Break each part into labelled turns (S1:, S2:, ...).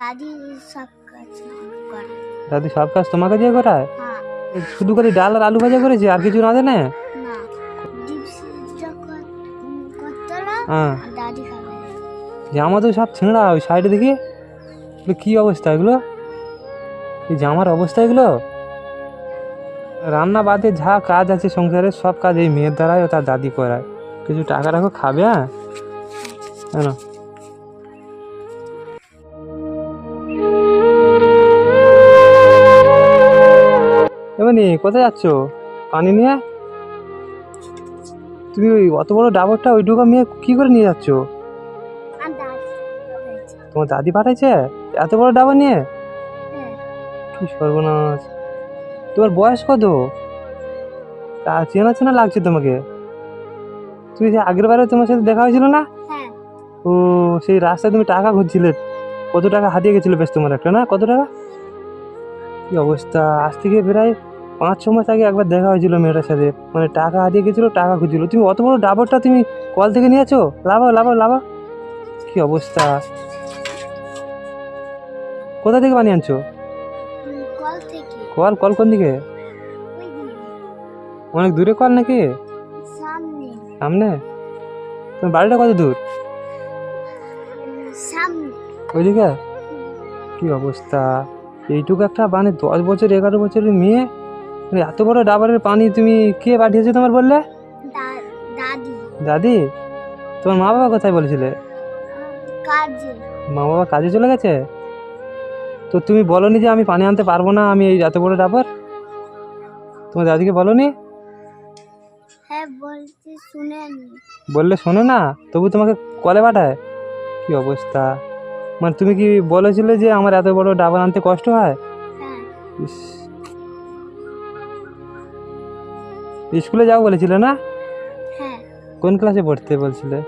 S1: দাদি সব কাজ করে।
S2: দাদি সব কাজ তোমাকে দিয়ে করায়?
S1: হ্যাঁ।
S2: শুধু খালি ডাল আর আলু ভাজা করেছে আর কিছু না জানে
S1: না
S2: হ্যাঁ। জামা তো সব ছেঁড়া ওই সাইডে দেখি কী অবস্থা এগুলো? এই জামার অবস্থা এগুলো? রান্না বাদে যা কাজ আছে সংসারের সব কাজ এই মেয়ের দ্বারাই ও তার দাদি করায়। কিছু টাকা রাখো খাবে হ্যাঁ? এমনি কোথায় যাচ্ছ? পানি নিয়ে? তুমি ওই অত বড় ডাবরটা ওই ডুকা মেয়ে কি করে নিয়ে যাচ্ছ? তোমার দাদি পাঠাইছে? এত বড় ডাবা নিয়ে?
S1: হ্যাঁ।
S2: কি সর্বনাশ। তোমার বয়স কত? তা চেনা চেনা লাগছে তোমাকে। তুমি যে আগের বারে তোমার সাথে দেখা হয়েছিল না?
S1: হ্যাঁ।
S2: ও সেই রাস্তায় তুমি টাকা খুঁজছিলে। কত টাকা হাতিয়ে গেছিল বেশ তোমার একটা না? কত টাকা? কি অবস্থা? আজ থেকে প্রায় পাঁচ ছ মাস আগে একবার দেখা হয়েছিল মেয়েটার সাথে। মানে টাকা হারিয়ে গেছিল টাকা খুঁজছিল। তুমি অত বড় ডাবরটা তুমি কল থেকে নিয়েছো? লাভা লাভা লাভা কি অবস্থা? কোথা থেকে বানিয়ে আনছো?
S1: কল
S2: কল? কোন দিকে? অনেক দূরে কল নাকি?
S1: সামনে।
S2: তোমার বাড়িটা কত দূর? ওইদিকে? কি অবস্থা? এইটুকু একটা মানে দশ বছর এগারো বছরের মেয়ে? এত বড় ডাবারের পানি তুমি কে পাঠিয়েছো তোমার বললে?
S1: দাদি।
S2: দাদি? তোমার মা বাবা কোথায় বলেছিলে?
S1: কাজে।
S2: মা বাবা কাজে চলে গেছে? তো তুমি বলনি যে আমি পানি আনতে পারব না আমি এই এত বড় ডাবার? তোমার দাদিকে বলনি?
S1: হ্যাঁ শুনেনি।
S2: বললে শোনে না তবু তোমাকে কলে পাঠায়। কি অবস্থা? মানে তুমি কি বলেছিলে যে আমার এত বড় ডাবার আনতে কষ্ট হয়?
S1: হ্যাঁ।
S2: ইস। স্কুলে যাও বলেছিলে না?
S1: হ্যাঁ।
S2: কোন ক্লাসে পড়তে বলছিলে?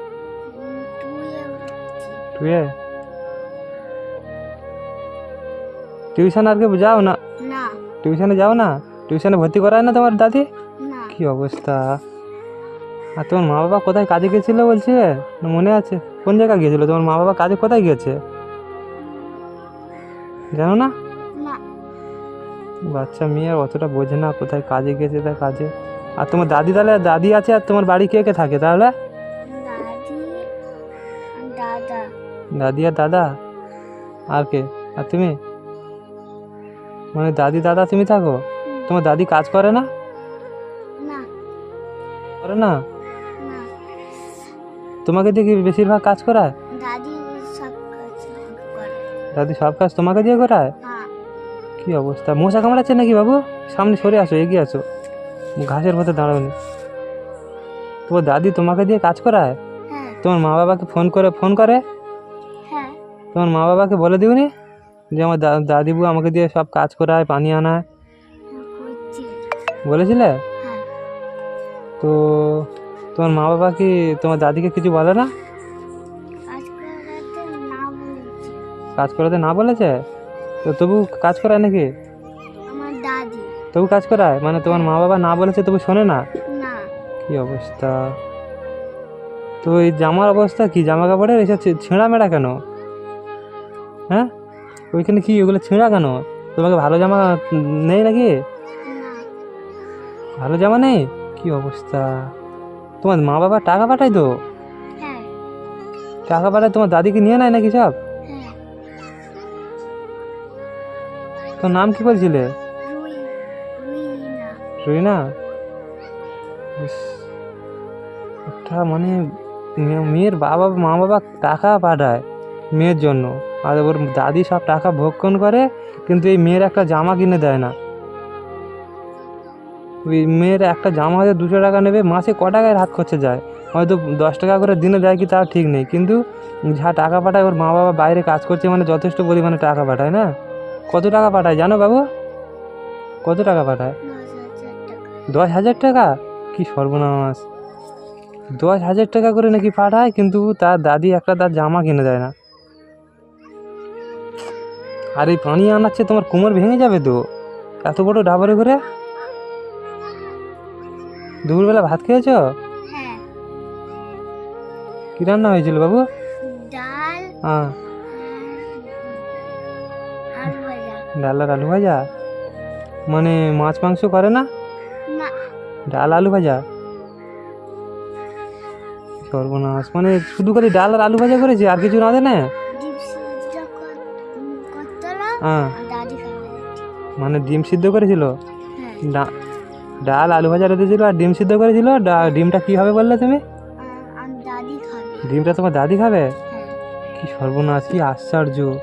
S1: টুয়ে
S2: টিউশন আর যাও না? টিউশনে যাও না? টিউশনে ভর্তি করায় না তোমার দাদি? কি অবস্থা? আর তোমার মা বাবা কোথায় কাজে গেছিল বলছে? মনে আছে। কোন জায়গায় গিয়েছিল? তোমার মা বাবা কাজে কোথায় গিয়েছে? জানো না? বাচ্চা মেয়ে অতটা বোঝে না কোথায় কাজে গেছে তার কাজে। আর তোমার দাদি তাহলে দাদি আছে আর তোমার বাড়ি কে কে থাকে তাহলে?
S1: দাদি আর দাদা?
S2: আর কে? আর তুমি? মানে দাদি দাদা তুমি থাকো? তোমার দাদি কাজ করে না? করে না। তোমাকে দিয়ে কি বেশিরভাগ কাজ করায়?
S1: দাদি সব কাজ করে।
S2: দাদি সব কাজ তোমাকে দিয়ে করায়?
S1: হ্যাঁ।
S2: কি অবস্থা? মশা কামড়াচ্ছে নাকি বাবু? সামনে সরে আসো এগিয়ে আসো। ঘাসের মধ্যে দাঁড়াওনি তোমার দাদি তোমাকে দিয়ে কাজ করায়?
S1: হ্যাঁ।
S2: তোমার মা বাবাকে ফোন করে ফোন করে?
S1: হ্যাঁ।
S2: তোমার মা বাবাকে বলে দিওনি যে আমার দাদিবু আমাকে দিয়ে সব কাজ করায় পানি আনায়। বলেছিলে?
S1: হ্যাঁ।
S2: তো তোমার মা বাবা কি তোমার দাদিকে কিছু বলে না?
S1: কাজ করাতে না বলেছি?
S2: তো তবু কাজ করায় নাকি? তবু কাজ করায় মানে তোমার মা বাবা না বলেছে তবু শোনে না? কি অবস্থা? তো এই জামার অবস্থা কি? জামা কাপড়ের? এসব ছেঁড়া মেড়া কেন? হ্যাঁ? ওইখানে কি? ওগুলো ছেঁড়া কেন? তোমাকে ভালো জামা নেই নাকি? ভালো জামা নেই? কি অবস্থা? তোমার মা বাবা টাকা পাঠায় তো?
S1: হ্যাঁ।
S2: টাকা পাঠায় তোমার দাদিকে নিয়ে নেয় নাকি সব?
S1: হ্যাঁ।
S2: তোর নাম কি বলছিলে?
S1: না?
S2: রুইনা একটা মানে মেয়ের বাবা, মা বাবা টাকা পাঠায় মেয়ের জন্য। আর ওর দাদি সব টাকা ভক্ষণ করে, কিন্তু এই মেয়ের একটা জামা কিনে দেয় না। ওই মেয়ের একটা জামা হয়তো দুশো টাকা নেবে, মাসে ক টাকায় হাত খরচে যায়? হয়তো দশ টাকা করে দিনে দেয় কি তার ঠিক নেই। কিন্তু যা টাকা পাঠায়, ওর মা বাবা বাইরে কাজ করছে মানে যথেষ্ট পরিমাণে টাকা পাঠায় না? কত টাকা পাঠায় জানো বাবু? কত টাকা পাঠায়?
S1: দশ হাজার টাকা?
S2: কি সর্বনাশ। দশ হাজার টাকা করে নাকি পাঠায় কিন্তু তার দাদি একটা তার জামা কিনে দেয় না। আর এই পানি আনাচ্ছে তোমার কোমর ভেঙে যাবে তো? এত বড় ডাবরে করে দুপুরবেলা ভাত খেয়েছো?
S1: হ্যাঁ।
S2: কি রান্না হয়েছিল বাবু?
S1: ডাল
S2: হ্যাঁ। ডাল আর আলু ভাজা? মানে মাছ মাংস করে না? ডাল আলু ভাজা? সর্বনাশ। মানে শুধু খালি ডাল আর আলু ভাজা করেছে আর কিছু না? দেয়
S1: ডিম সিদ্ধ কর- উম, করতো না
S2: হ্যাঁ মানে ডিম সিদ্ধ করেছিল?
S1: হ্যাঁ।
S2: ডাল আলু ভাজা রেঁধেছিল আর ডিম সিদ্ধ করেছিল? ডিমটা কি হবে বললে তুমি? ডিমটা তোমার দাদি খাবে?
S1: হ্যাঁ।
S2: কি সর্বনাশ কি আশ্চর্য।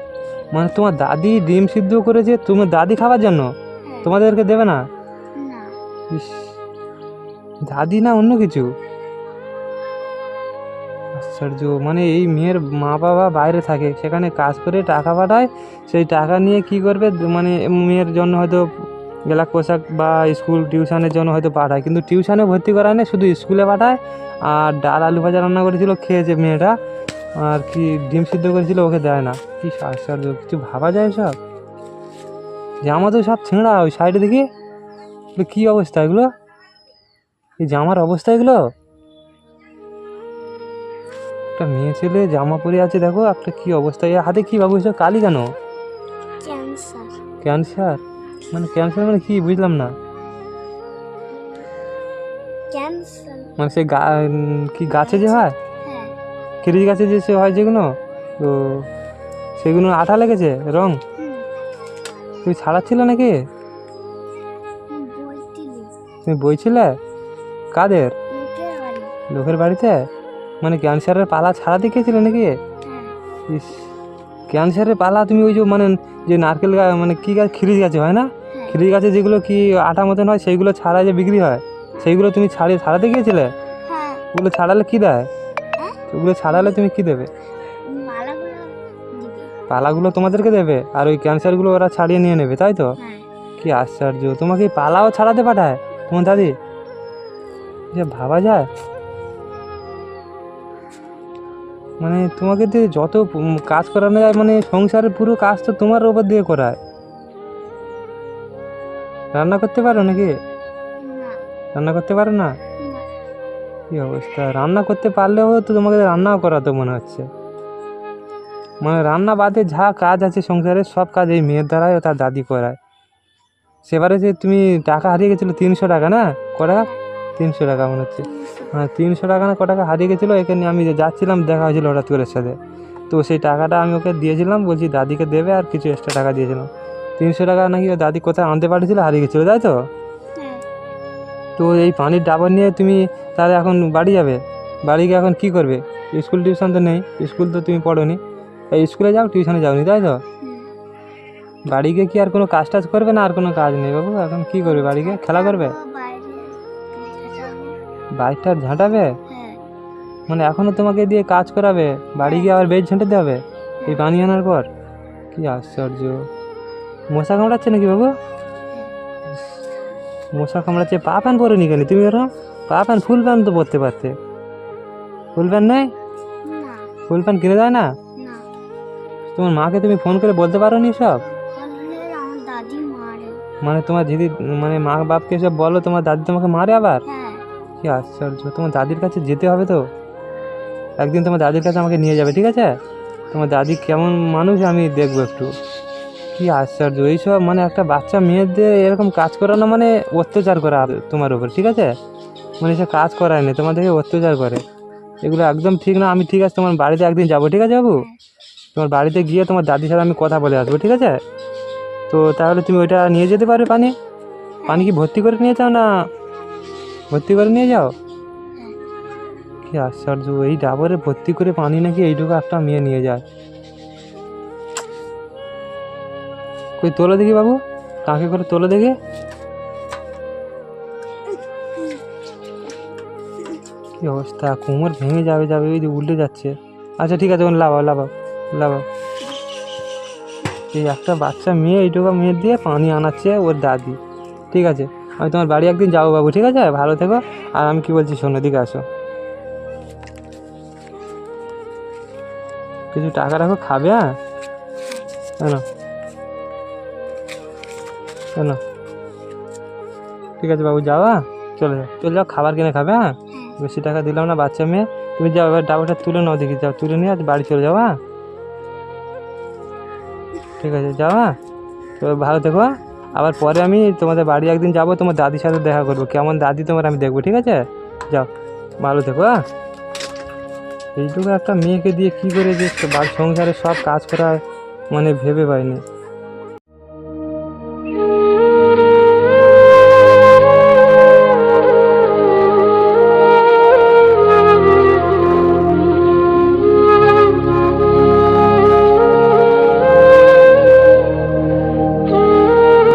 S2: মানে তোমার দাদি ডিম সিদ্ধ করেছে তোমার দাদি খাবার জন্য?
S1: হ্যাঁ।
S2: তোমাদেরকে দেবে না?
S1: না।
S2: ইস। দাদি না অন্য কিছু? আশ্চর্য মানে এই মেয়ের মা বাবা বাইরে থাকে, সেখানে কাজ করে টাকা পাঠায়, সেই টাকা নিয়ে কি করবে? মানে মেয়ের জন্য হয়তো গেলা পোশাক বা স্কুল টিউশনের জন্য হয়তো পাঠায়, কিন্তু টিউশনে ভর্তি করায় না, শুধু স্কুলে পাঠায়, আর ডাল আলু ভাজা রান্না করেছিল, খেয়েছে মেয়েটা, আর কি ডিম সিদ্ধ করেছিল, ওকে দেয় না। কি আশ্চর্য, কিছু ভাবা যায় সব? জামা তো সব ছেঁড়া, ওই সাইডে দেখি, কী অবস্থা এগুলো? এই জামার অবস্থা এগুলো? একটা মেয়ে ছেলে জামা পরে আছে দেখো একটা কি অবস্থা? এর হাতে কি বাবু এসব কালি কেন?
S1: ক্যান্সার।
S2: মানে ক্যান্সার মানে কি বুঝলাম না। মানে সে কি গাছে যে হয়?
S1: হ্যাঁ।
S2: খিরিজ গাছে যে সে হয় যেগুলো? তো সেগুলো আঠা লেগেছে রং? তুমি ছাড়াচ্ছিলে নাকি? তুমি বইছিলে? কাদের?
S1: লোকের
S2: বাড়িতে? মানে ক্যান্সারের পালা ছাড়াতে গিয়েছিলে নাকি?
S1: হ্যাঁ।
S2: ইস ক্যান্সারের পালা তুমি ওই যে মানে যে নারকেল গাছ মানে কি গাছ খিরিজ গাছে হয় না?
S1: হ্যাঁ।
S2: খিরিজ গাছে যেগুলো কি আটা মতন হয় সেইগুলো ছাড়া যে বিক্রি হয় সেইগুলো তুমি ছাড়িয়ে ছাড়াতে গিয়েছিলে
S1: হ্যাঁ।
S2: ওগুলো ছাড়ালে কী দেয়? ওগুলো ছাড়ালে তুমি কি দেবে? পালাগুলো তোমাদেরকে দেবে আর ওই ক্যান্সারগুলো ওরা ছাড়িয়ে নিয়ে নেবে তাই তো? কি আশ্চর্য তোমাকে পালাও ছাড়াতে পাঠায়। তোমার দাদি যে ভাবা যায়? মানে তোমাকে দিয়ে যত কাজ করানো যায় মানে সংসারের পুরো কাজ তো তোমার ওপর দিয়ে করায়। রান্না করতে পারো নাকি? রান্না করতে পারো না? কি অবস্থা? রান্না করতে পারলেও তো তোমাকে রান্নাও করাতো মনে হচ্ছে। মানে রান্না বাদে যা কাজ আছে সংসারে সব কাজ এই মেয়ের দ্বারাই ও তার দাদি করায়। সেবারে যে তুমি টাকা হারিয়ে গেছিল তিনশো টাকা না? ক টাকা তিনশো টাকা মনে হচ্ছে। হ্যাঁ তিনশো টাকা না ক টাকা হারিয়ে গেছিল এখানে আমি যে যাচ্ছিলাম দেখা হয়েছিল হঠাৎ করে সাথে। তো সেই টাকাটা আমি ওকে দিয়েছিলাম বলছি দাদিকে দেবে আর কিছু এক্সট্রা টাকা দিয়েছিলাম। তিনশো টাকা নাকি ও দাদি কোথায় আনতে পারেছিল হারিয়ে গেছিল তাই তো?
S1: হ্যাঁ।
S2: তো এই পানির ডাবর নিয়ে তুমি তাহলে এখন বাড়ি যাবে? বাড়ি গিয়ে এখন কি করবে? স্কুল টিউশন তো নেই স্কুল তো তুমি পড়োনি। এই স্কুলে যাও টিউশনে যাওনি তাই তো? বাড়ি গিয়ে কি আর কোনো কাজ টাজ করবে না আর কোনো কাজ নেই বাবু? এখন কি করবে বাড়ি গিয়ে? খেলা করবে। বাইকটা ঝাঁটাবে?
S1: হ্যাঁ।
S2: মানে এখনও তোমাকে দিয়ে কাজ করাবে? বাড়ি গিয়ে আবার বেড ঝাঁটাতে হবে? এই বানিয়ে আনার পর? কি আশ্চর্য। মশা কামড়াচ্ছে নাকি বাবু? মশা কামড়াচ্ছে। পা প্যান্ট পরে নি কেন? তুমি ওরকম পা প্যান ফুল প্যান তো পরতে পারতে। ফুল প্যান্ট নেই? ফুল প্যান্ট কিনে দেয় না? তোমার মাকে তুমি ফোন করে বলতে পারো নি সব মানে তোমার দিদি মানে মা বাপকে সব বলো তোমার দাদি তোমাকে মারে আবার?
S1: হ্যাঁ।
S2: কি আশ্চর্য? তোমার দাদির কাছে যেতে হবে তো? একদিন তোমার দাদির কাছে আমাকে নিয়ে যাবে, ঠিক আছে? তোমার দাদি কেমন মানুষ আমি দেখব একটু। কি আশ্চর্য, এইসব মানে একটা বাচ্চা মেয়েদের এরকম কাজ করানো মানে অত্যাচার করা তোমার উপর, ঠিক আছে? মানে সে কাজ করায় না, তোমাদেরকে অত্যাচার করে। এগুলো একদম ঠিক না, আমি ঠিক আছে, তোমার বাড়িতে একদিন যাব, ঠিক আছে বাবু? তোমার বাড়িতে গিয়ে তোমার দাদির সাথে আমি কথা বলে আসব, ঠিক আছে? তো তাহলে তুমি ওইটা নিয়ে যেতে পারবে পানি? পানি কি ভর্তি করে নিয়ে চাও না ভর্তি করে নিয়ে যাও? কি আশ্চর্য, এই ডাবরে ভর্তি করে পানি নাকি এইটুকু একটা মেয়ে নিয়ে যায়? কই তোলো দেখি বাবু, কাকে করে তোলো দেখি? কি অবস্থা, কোমর ভেঙে যাবে যাবে, ওই যে উল্টে যাচ্ছে। আচ্ছা ঠিক আছে, ওখানে লাভাও লাভাও লাভাও। এই একটা বাচ্চা মেয়ে, এইটুকু মেয়ে দিয়ে পানি আনাচ্ছে ওর দাদি। ঠিক আছে। আমি তোমার বাড়ি একদিন যাব বাবু ঠিক আছে? ভালো থেকো। আর আমি কি বলছি শোনো দিকে আসো। কিছু টাকা রাখো খাবে হ্যাঁ? কেন কেন ঠিক আছে বাবু যাও হ্যাঁ? চলে যাও। চলে যাও খাবার কিনে খাবে হ্যাঁ?
S1: হ্যাঁ।
S2: বেশি টাকা দিলাম না বাচ্চা মেয়ে। তুমি যাও এবার ডাবরটা তুলে নাও দেখি যাও তুলে নিয়ে আজ বাড়ি চলে যাও হ্যাঁ? ঠিক আছে যাও হ্যাঁ? তো ভালো থেকো হ্যাঁ? আবার পরে আমি তোমাদের বাড়ি একদিন যাব, তোমার দাদির সাথে দেখা করব। কেমন দাদি তোমার আমি দেখব, ঠিক আছে? যাও, ভালো থেকো হ্যাঁ? এইটুকু একটা মেয়েকে দিয়ে কী করে যে বাড়ির সংসারে সব কাজ করা মানে ভেবে পাইনি।